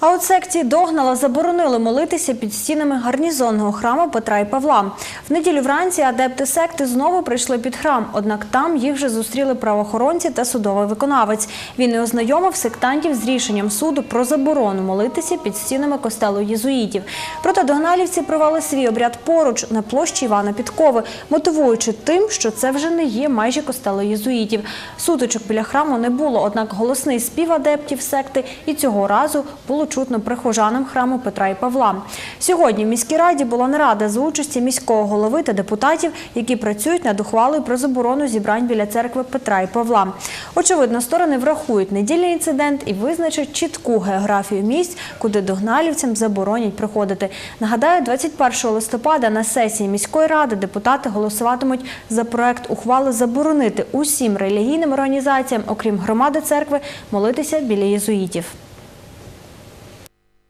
А от секції Догнала заборонили молитися під стінами гарнізонного храму Петра і Павла. В неділю вранці адепти секти знову прийшли під храм, однак там їх вже зустріли правоохоронці та судовий виконавець. Він і ознайомив сектантів з рішенням суду про заборону молитися під стінами костелу єзуїтів. Проте догналівці провели свій обряд поруч на площі Івана Підкови, мотивуючи тим, що це вже не є майже костело єзуїтів. Сутичок біля храму не було, однак голосний спів адептів секти і цього разу було чутно прихожанам храму Петра і Павла. Сьогодні в міській раді була нарада за участі міського голови та депутатів, які працюють над ухвалою про заборону зібрань біля церкви Петра і Павла. Очевидно, сторони врахують недільний інцидент і визначать чітку географію місць, куди догналівцям заборонять приходити. Нагадаю, 21 листопада на сесії міської ради депутати голосуватимуть за проект ухвали заборонити усім релігійним організаціям, окрім громади церкви, молитися біля єзуїтів.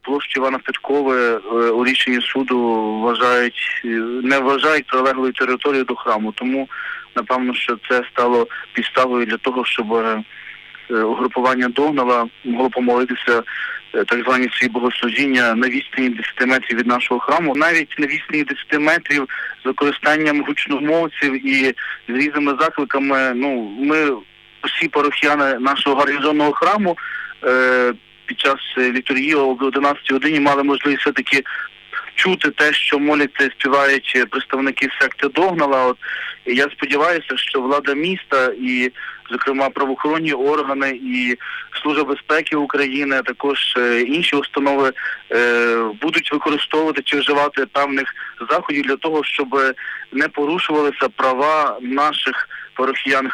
Площу Івана Петкови е, у рішенні суду вважають е, не вважають прилеглою територією до храму. Тому напевно, що це стало підставою для того, щоб е, угрупування Догнала могло помолитися е, так звані свої богослужіння на відстані 10 метрів від нашого храму, навіть на відстані 10 метрів з використанням гучномовців і з різними закликами. Ну ми всі парохіяни нашого гарнізонного храму. Під час е, літургії об 11 годині мали можливість все-таки чути те, що моляться співають е, представники секти Догнала. От і я сподіваюся, що влада міста і, зокрема, правоохоронні органи і Служба безпеки України, а також е, інші установи е, будуть використовувати чи вживати певних заходів для того, щоб не порушувалися права наших парохіян